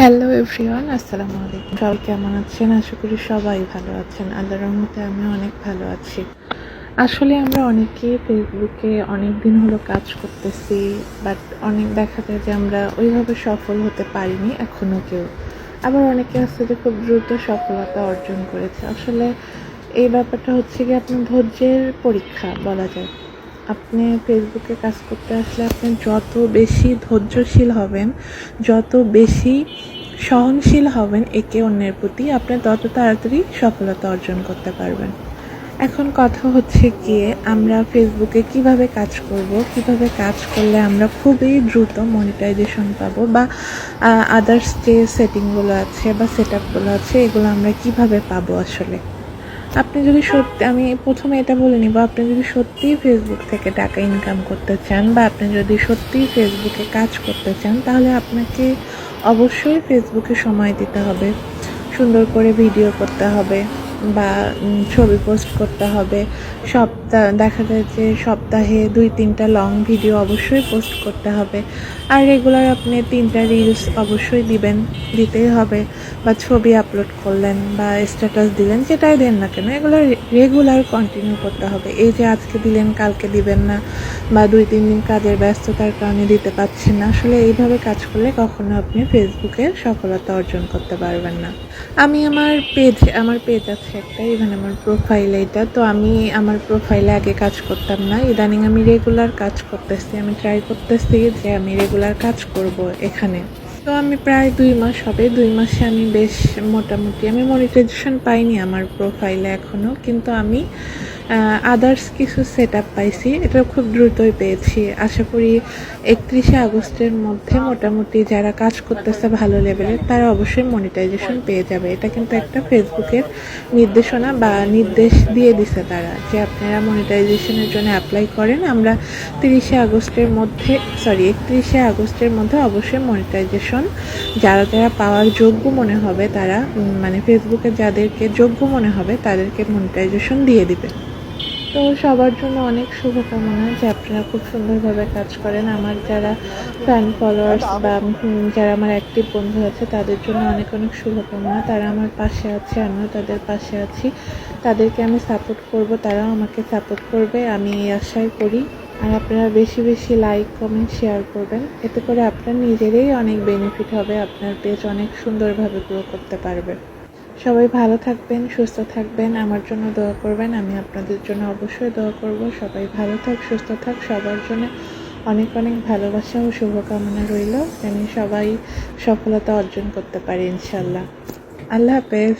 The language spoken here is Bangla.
হ্যালো এভরিওয়ান আসসালামু আলাইকুম সবাই কেমন আছেন? আশা করি সবাই ভালো আছেন। আল্লাহর রহমতে আমি অনেক ভালো আছি। আসলে আমরা অনেকে ফেসবুকে অনেক দিন হলো কাজ করতেছি বাট অনেক দেখা যায় যে আমরা ওইভাবে সফল হতে পারিনি এখনও কেউ। আবার অনেকে আছে যে খুব দ্রুত সফলতা অর্জন করেছে। আসলে এই ব্যাপারটা হচ্ছে কি আপনার ধৈর্যের পরীক্ষা বলা যায়। আপনি ফেসবুকে কাজ করতে আসলে আপনি যত বেশি ধৈর্যশীল হবেন, যত বেশি সহনশীল হবেন একে অন্যের প্রতি, আপনি তত তাড়াতাড়ি সফলতা অর্জন করতে পারবেন। এখন কথা হচ্ছে গিয়ে আমরা ফেসবুকে কীভাবে কাজ করব, কীভাবে কাজ করলে আমরা খুবই দ্রুত মনিটাইজেশন পাবো বা আদার্স যে সেটিংগুলো আছে বা সেট আপগুলো আছে, এগুলো আমরা কীভাবে পাবো আসলে? আপনি যদি সত্যি, আমি প্রথমে এটা বলে নিব, আপনি যদি সত্যিই ফেসবুক থেকে টাকা ইনকাম করতে চান বা আপনি যদি সত্যিই ফেসবুকে কাজ করতে চান, তাহলে আপনাকে অবশ্যই ফেসবুকে সময় দিতে হবে। সুন্দর করে ভিডিও করতে হবে। বা ছবি পোস্ট করতে হবে। সপ্তাহ দেখা যায় যে সপ্তাহে দুই, তিনটা লং ভিডিও অবশ্যই পোস্ট করতে হবে। আর রেগুলার আপনি তিনটা রিলস অবশ্যই দিবেন, দিতেই হবে। বা, ছবি আপলোড করলেন বা স্ট্যাটাস দিলেন, যেটাই দেন না কেন, এগুলো রেগুলার কন্টিনিউ করতে হবে। এই যে আজকে দিলেন, কালকে দিবেন না, বা, দুই, তিন দিন কাজের ব্যস্ততার কারণে দিতে পারছেন না, আসলে এইভাবে কাজ করলে কখনো আপনি ফেসবুকে সফলতা অর্জন করতে পারবেন না। আমি আমার পেজ আমার পেজ আছে একটা ইভেন আমার প্রোফাইল এটা তো আমি আমার প্রোফাইলে আগে কাজ করতাম না। ইদানিং আমি রেগুলার কাজ করতেছি। আমি ট্রাই করতেছি যে আমি রেগুলার কাজ করব এখানে। তো আমি প্রায় দুই মাস হবে। দুই মাসে আমি বেশ মোটামুটি, আমি মনিটাইজেশন পাইনি আমার প্রোফাইলে এখনও কিন্তু আমি আদার্স কিছু সেট আপ পাইছি। এটা খুব দ্রুতই পেয়েছি। আশা করি একত্রিশে আগস্টের মধ্যে মোটামুটি যারা কাজ করতেছে ভালো লেভেলের তারা অবশ্যই মনিটাইজেশন পেয়ে যাবে। এটা কিন্তু একটা ফেসবুকের নির্দেশনা বা নির্দেশ দিয়ে দিছে তারা যে আপনারা মনিটাইজেশনের জন্য অ্যাপ্লাই করেন। আমরা তিরিশে আগস্টের মধ্যে সরি একত্রিশে আগস্টের মধ্যে অবশ্যই মনিটাইজেশন যারা যারা পাওয়ার যোগ্য মনে হবে তারা মানে ফেসবুকে যাদেরকে যোগ্য মনে হবে তাদেরকে মনিটাইজেশন দিয়ে দিবে। তো সবার জন্য অনেক শুভকামনা যে আপনারা খুব সুন্দরভাবে কাজ করেন। আমার যারা ফ্যান ফলোয়ার্স বা যারা আমার অ্যাক্টিভ বন্ধু আছে, তাদের জন্য অনেক অনেক শুভকামনা। তারা আমার পাশে আছে, আমিও তাদের পাশে আছি। তাদেরকে আমি সাপোর্ট করব, তারাও আমাকে সাপোর্ট করবে, আমি এই আশাই করি। আর আপনারা বেশি বেশি লাইক কমেন্ট শেয়ার করবেন। এতে করে আপনার নিজেরই অনেক বেনিফিট হবে, আপনার পেজ অনেক সুন্দরভাবে গ্রো করতে পারবে। সবাই ভালো থাকবেন, সুস্থ থাকবেন, আমার জন্য দোয়া করবেন, আমি আপনাদের জন্য অবশ্যই দোয়া করব। সবাই ভালো থাক, সুস্থ থাক, সবার জন্য অনেক অনেক ভালোবাসা ও শুভকামনা রইল। যেন সবাই সফলতা অর্জন করতে পারে ইনশাল্লাহ আল্লাহ হাফেজ।